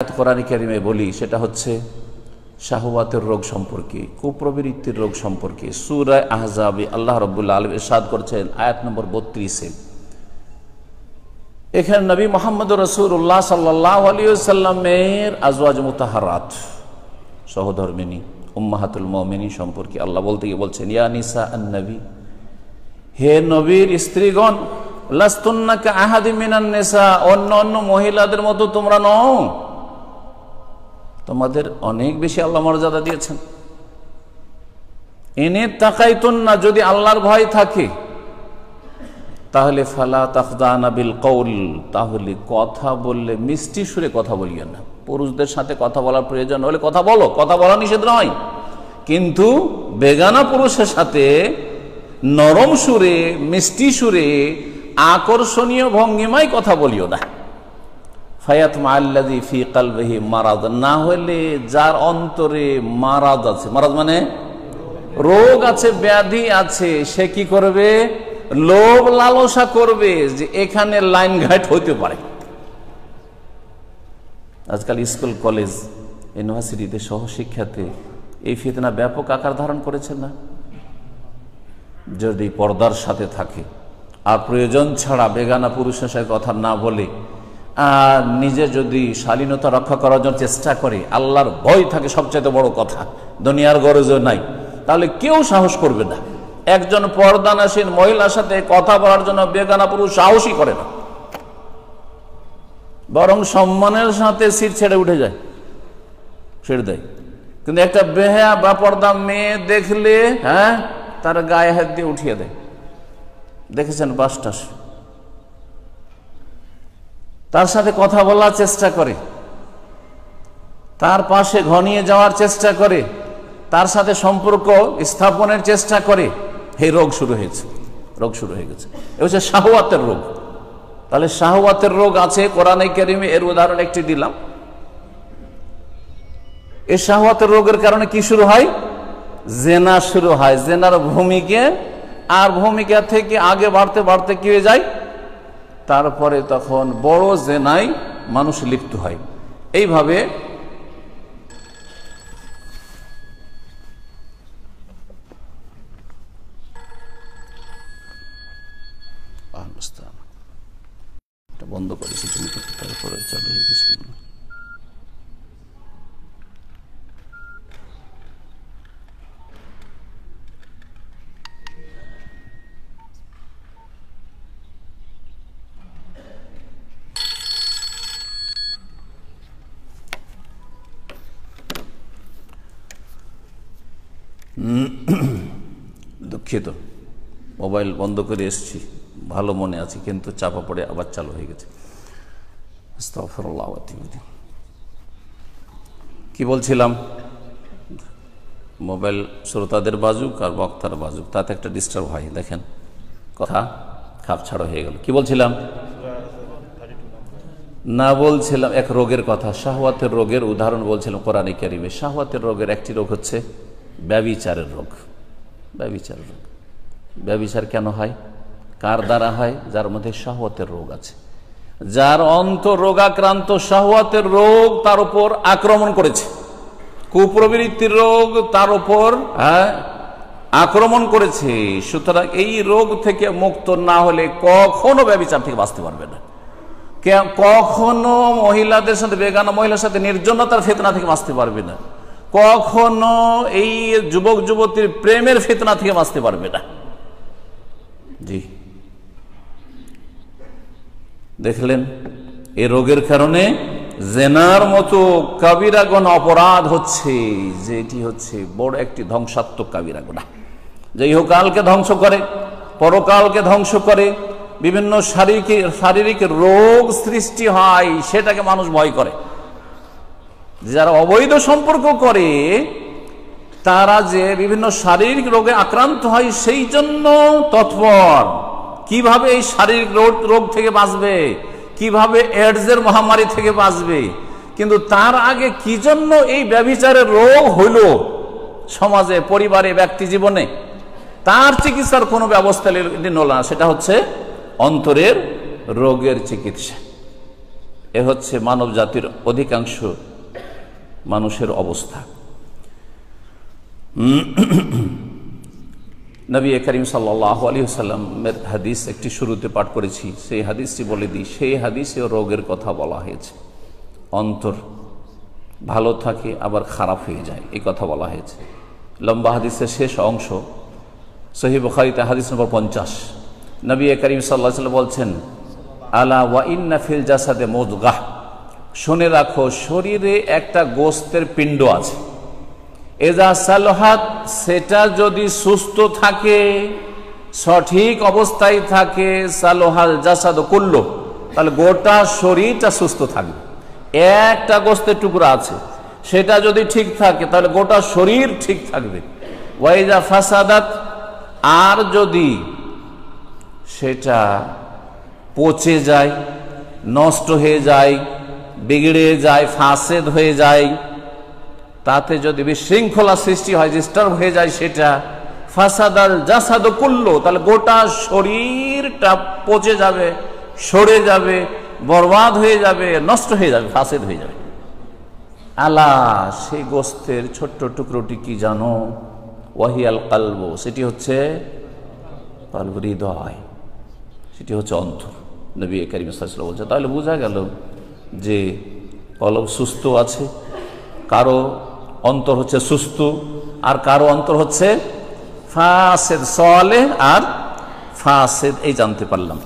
কোরআন কারিমে বলি, সেটা হচ্ছে শাহওয়াতের রোগ সম্পর্কে, কুপ্রবৃত্তির রোগ সম্পর্কে। সুরায় আহজাবি আল্লাহ রব্বুল্লা আলম ইরশাদ করছেন, আয়াত নম্বর বত্রিশে। এখানে নবী মোহাম্মদ রসুল্লাহ সাল্লাহ আলিয়াল্লামের আজওয়াজ মুতাহারাত, সহধর্মিনী, উম্মাহাতুল মমিনী সম্পর্কে আল্লাহ বলতে গিয়ে বলছেন, ইয়া নিসা নবী হে নবীর স্ত্রীগণ লাস্তুন্নাকা আহাদি মিনান নেশা অন্য অন্য মহিলাদের মতো তোমরা নও। তোমাদের অনেক বেশি আল্লাহ মর্যাদা দিয়েছেন। এনে তাকাইতুন না, যদি আল্লাহর ভয় থাকে, তাহলে ফালা তাফদানাবিল কৌল তাহলে কথা বললে, মিষ্টি সুরে কথা বলিও না। পুরুষদের সাথে কথা বলার প্রয়োজন হলে কথা বলো, কথা বলা নিষেধ নয়। কিন্তু বেগানা পুরুষের সাথে নরম সুরে, মিষ্টি সুরে, আকর্ষণীয় ভঙ্গিমায় কথা বলিও না। ফায়াত মাল্লাদি ফি না হলে যার অন্তরে মারাদ আছে। মারাদ মানে রোগ আছে, ব্যাধি আছে, সে কি করবে? লোভ লালসা করবে যে এখানে লাইন ঘাট হইতে পারে। আজকাল স্কুল, কলেজ, ইউনিভার্সিটিতে সহশিক্ষাতে এই ফিতনা ব্যাপক আকার ধারণ করেছে না? যদি পর্দার সাথে থাকে। আর প্রয়োজন ছাড়া বেগানা পুরুষের সাথে কথা না বলে নিজে যদি শালীনতা রক্ষা করার জন্য চেষ্টা করে, আল্লাহর ভয় থাকে সবচেয়ে বড় কথা। দুনিয়ার গরজও নাই। তাহলে কেউ সাহস করবে না। একজন পর্দানাসীন মহিলার সাথে কথা বলার জন্য বেগানা পুরুষ সাহসই করে না। বরং সম্মানের সাথে সিট ছেড়ে উঠে যায়। ছেড়ে দেয়। কিন্তু একটা বেহা বা পর্দা মেয়ে দেখলে হ্যাঁ তার গায়ে হাত দিয়ে উঠিয়ে দেয়। দেখেছেন বাসটাস তার সাথে কথা বলার চেষ্টা করে। তার পাশে ঘনিয়ে যাওয়ার চেষ্টা করে। তার সাথে সম্পর্ক স্থাপনের চেষ্টা করে। হে, রোগ শুরু হয়েছে। রোগ শুরু হয়ে গেছে। এ হচ্ছে শাহওয়াতের রোগ। তাহলে শাহওয়াতের রোগ আছে, কোরআন কেরিমে এর উদাহরণ একটি দিলাম। এ শাহওয়াতের রোগের কারণে কি শুরু হয়? জেনা শুরু হয়। জেনার ভূমিকে, আর ভূমিকা থেকে আগে বাড়তে বাড়তে কি হয়ে যায়? তারপরে তখন বড় জেনাই মানুষ লিপ্ত হয়। এইভাবে বন্ধ করেছি, তুমি তারপরে চালু হয়ে গেছে। দুঃখিত। মোবাইল বন্ধ করে এসছি। ভালো মনে আছে, কিন্তু চাপা পড়ে আবার চালু হয়ে গেছে। কি বলছিলাম? মোবাইল শ্রোতাদের বাজুক আর বক্তার বাজুক, তাতে একটা ডিস্টার্ব হয়, দেখেন। কথা খাপ ছাড়া হয়ে গেল। কি বলছিলাম? না বলছিলাম, এক রোগের কথা, শাহওয়াতের রোগের উদাহরণ বলছিলাম কোরআনে শাহওয়াতের রোগের একটি রোগ হচ্ছে ব্যবিচারের রোগ। ব্যবিচার রোগ। ব্যবিচার কেন হয়? কার দ্বারা হয়? যার মধ্যে শাহওয়াতের রোগ আছে। যার অন্ত রোগাক্রান্ত শাহওয়াতের রোগ তার উপর আক্রমণ করেছে। কুপ্রবৃত্তির রোগ তার উপর হ্যাঁ আক্রমণ করেছে। সুতরাং এই রোগ থেকে মুক্ত না হলে কখনো ব্যবিচার থেকে বাঁচতে পারবে না। কখনো মহিলাদের সাথে, বেগানা মহিলার সাথে নির্জনতার ফেতনা থেকে বাঁচতে পারবে না। কখনো এই যুবক, যুবতীর প্রেমের ফেতনা থেকে বাঁচতে পারবে না। জি। দেখলেন, এ রোগের কারণে জেনার মতো কাবিরাগন অপরাধ হচ্ছে যেটি হচ্ছে বড় একটি ধ্বংসাত্মক কাবিরাগনা যে ইহকালকে ধ্বংস করে, পরকালকে ধ্বংস করে, বিভিন্ন শারীরিক শারীরিক রোগ সৃষ্টি হয়, সেটাকে মানুষ ভয় করে। যারা অবৈধ সম্পর্ক করে, তারা যে বিভিন্ন শারীরিক রোগে আক্রান্ত হয়, সেই জন্য তৎপর। কীভাবে এই শারীরিক রোগ থেকে বাঁচবে? কীভাবে এডসের মহামারী থেকে বাঁচবে? কিন্তু তার আগে কি জন্য এই ব্যবিচারের রোগ হইল সমাজে, পরিবারে, ব্যক্তি জীবনে? তার চিকিৎসার কোনো ব্যবস্থা নিল না। সেটা হচ্ছে অন্তরের রোগের চিকিৎসা। এ হচ্ছে মানব জাতির অধিকাংশ মানুষের অবস্থা। নবী করিম সাল্লাহ আলী সাল্লামের হাদিস একটি শুরুতে পাঠ করেছি। সেই হাদিসটি বলে দিই, সেই হাদিসে রোগের কথা বলা হয়েছে। অন্তর ভালো থাকে, আবার খারাপ হয়ে যায়, এই কথা বলা হয়েছে। লম্বা হাদিসের শেষ অংশ সহি বখারিতে হাদিস নম্বর পঞ্চাশ। নবী করিম সাল্লাহ সাল্লাম বলছেন, আলা ওয়াইন্না ফিল জাসাদে মোদগাহ। শুনে রাখো, শরীরে একটা গোস্তের পিণ্ড আছে। এজা সালহাত, সেটা যদি সুস্থ থাকে, সঠিক অবস্থায় থাকে, সালোহাল জাসাদ করল তাহলে গোটা শরীরটা সুস্থ থাকবে। একটা গোস্তের টুকরা আছে, সেটা যদি ঠিক থাকে, তাহলে গোটা শরীর ঠিক থাকবে। ওয়াইজা ফাসাদাত, আর যদি সেটা পচে যায়, নষ্ট হয়ে যায় বিগড়ে যায়, ফাঁসেদ হয়ে যায়, তাতে যদি বিশৃঙ্খলা সৃষ্টি হয় ডিস্টার্ব হয়ে যায় সেটা, ফাসাদাল জাসাদ করল তাহলে গোটা শরীরটা পচে যাবে, সরে যাবে, বরবাদ হয়ে যাবে, নষ্ট হয়ে যাবে, ফাঁসেদ হয়ে যাবে। আলা, সেই গোস্তের ছোট্ট টুকরোটি কি জানো? ওয়াহিয়াল কালব, সেটি হচ্ছে হৃদয়, সেটি হচ্ছে অন্তর। নবী করিম বলছে তাহলে বোঝা গেল যে কলব সুস্থ আছে, কারও অন্তর হচ্ছে সুস্থ, আর কারও অন্তর হচ্ছে ফাসেদ সলে আর ফাসেদ, এই জানতে পারলাম।